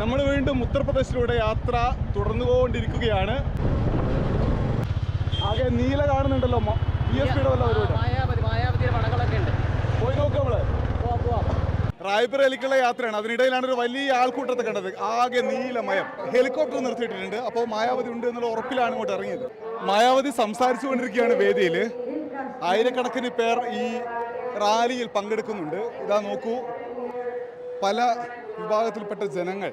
നമ്മൾ വീണ്ടും ഉത്തർപ്രദേശിലൂടെ യാത്ര തുടർന്നു പോകൊണ്ടിരിക്കുകയാണ് ആകെ നീല കാണുന്നുണ്ടല്ലോ റായ്പൂർ എസ് പിയുടെ പോയി നോക്കാം നമ്മൾ. പോവാം പോവാം. റായ്ബറേലിക്കുള്ള യാത്രയാണ്. അതിനിടയിലാണ് ഒരു വലിയ ആൾക്കൂട്ടത്തെ കണ്ടത്. ആകെ നീലമയം. ഹെലികോപ്റ്റർ നിർത്തിയിട്ടുണ്ട്. അപ്പോൾ മായാവതി ഉണ്ട് എന്നുള്ള ഉറപ്പിലാണ് ഇങ്ങോട്ട് ഇറങ്ങിയത്. മായാവതി സംസാരിച്ചു കൊണ്ടിരിക്കുകയാണ് വേദിയിൽ ആയിരക്കണക്കിന് പേർ ഈ റാലിയിൽ പങ്കെടുക്കുന്നുണ്ട്. ഇതാ നോക്കൂ. പല വിഭാഗത്തിൽപ്പെട്ട ജനങ്ങൾ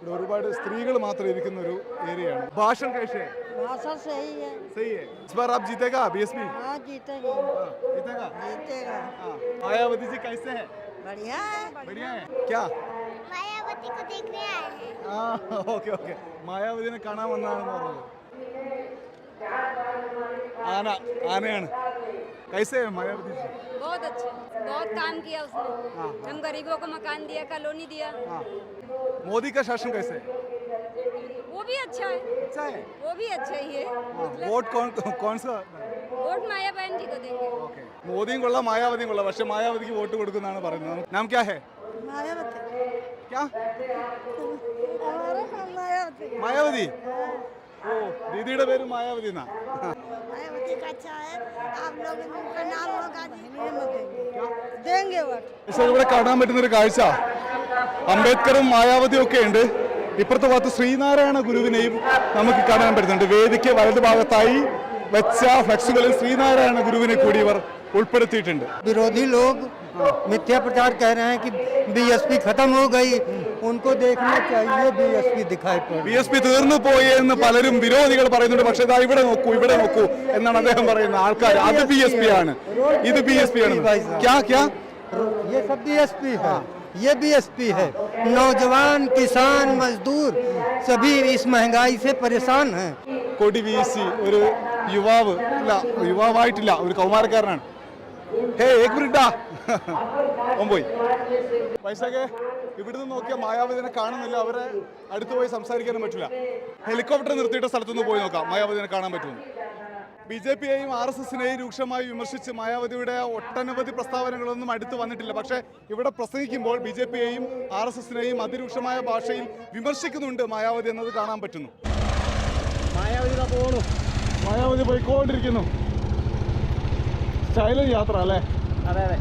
ഇവിടെ ഒരുപാട് സ്ത്രീകൾ മാത്രം ഇരിക്കുന്ന ഒരു ഏരിയയാണ് ഭാഷൺ കഴിച്ചേ भाषा सही है सही है इस बार आप जीतेगा बीएसपी हाँ जीतेंगे जीतेगा जीतेगा हाँ मायावती जी कैसे हैं बढ़िया है बढ़िया है क्या मायावती को देखने आए हैं हाँ ഓക്കെ ഓക്കെ മായാവതിനെ കാണാൻ വന്നതാണെന്ന് പറഞ്ഞത് ആന ആനയാണ് कैसे है मायावती जी बहुत अच्छे बहुत काम किया उसने हम गरीबों को मकान दिया कॉलोनी दिया हाँ मोदी का शासन कैसे है वो भी अच्छा है अच्छा है वो भी अच्छा ही है हाँ, वोट कौन कौन सा वोट माया बहन जी को देंगे ഓക്കെ മോദിയും കൊള്ളാം മായാവതിയും കൊള്ളാം പക്ഷെ മായാവതിക്ക് വോട്ട് കൊടുക്കുന്നതാണ് പറയുന്നത് നാം ക്യാ ഹേ मायावती ക്യാ हमारा नाम मायावती മായാവതി ഓ ദീദിയുടെ പേര് മായാവതി എന്നാ मायावती का अच्छा है आप लोग उनका नाम होगा हिंदी में देंगे देंगे वोट പക്ഷെ ഇവിടെ കാണാൻ പറ്റുന്ന ഒരു കാഴ്ച അംബേദ്കറും മായാവതിയും ഒക്കെ ഉണ്ട് ഇപ്പുറത്തെ ഭാഗത്ത് ശ്രീനാരായണ ഗുരുവിനെയും നമുക്ക് കാണാൻ പറ്റുന്നുണ്ട് വേദിക്ക് വലതു ഭാഗത്തായി വെച്ച ഫ്ലക്സുകളിൽ ശ്രീനാരായണ ഗുരുവിനെ കൂടി ഇവർ ഉൾപ്പെടുത്തിയിട്ടുണ്ട് विरोधी लोग मिथ्या प्रचार कह रहे हैं कि बीएसपी खत्म हो गई उनको देखना चाहिए बीएसपी दिखाई पड़ ബി എസ് പി തീർന്നു പോയി എന്ന് പലരും വിരോധികൾ പറയുന്നുണ്ട് പക്ഷെ ഇതാ ഇവിടെ നോക്കൂ ഇവിടെ നോക്കൂ എന്നാണ് അദ്ദേഹം പറയുന്നത് ആൾക്കാർ അത് ബി എസ് പി ആണ് ഇത് ബി എസ് പി ആണ് ക്യാ ക്യാ ये सब बीएसपी है ये बीएसपी है नौजवान किसान मजदूर सभी इस महंगाई से परेशान हैं കൊടി വീശി ഒരു യുവാവ് ഇല്ല യുവാവായിട്ടില്ല ഒരു കൗമാരക്കാരനാണ് ഹേ ഏക് മിനിറ്റാ ഓൻ പോയി പൈസക്കെ ഇവിടുന്ന് നോക്കിയ മായാവതിനെ കാണുന്നില്ല. അവരെ അടുത്ത് പോയി സംസാരിക്കാനും പറ്റില്ല. ഹെലികോപ്റ്റർ നിർത്തിയിട്ട സ്ഥലത്തുനിന്ന് പോയി നോക്കാം. മായാവതിനെ കാണാൻ പറ്റുമെന്ന് ബി ജെ പിയെയും ആർ എസ് എസിനെയും രൂക്ഷമായി വിമർശിച്ച് മായാവതിയുടെ ഒട്ടനവധി പ്രസ്താവനകളൊന്നും അടുത്ത് വന്നിട്ടില്ല. പക്ഷേ ഇവിടെ പ്രസംഗിക്കുമ്പോൾ ബി ജെ പിയെയും ആർ എസ് എസിനെയും അതിരൂക്ഷമായ ഭാഷയിൽ വിമർശിക്കുന്നുണ്ട് മായാവതി എന്നത് കാണാൻ പറ്റുന്നു. മായാവതി പോയിക്കൊണ്ടിരിക്കുന്നു. യാത്ര അല്ലേ? അതെ അതെ.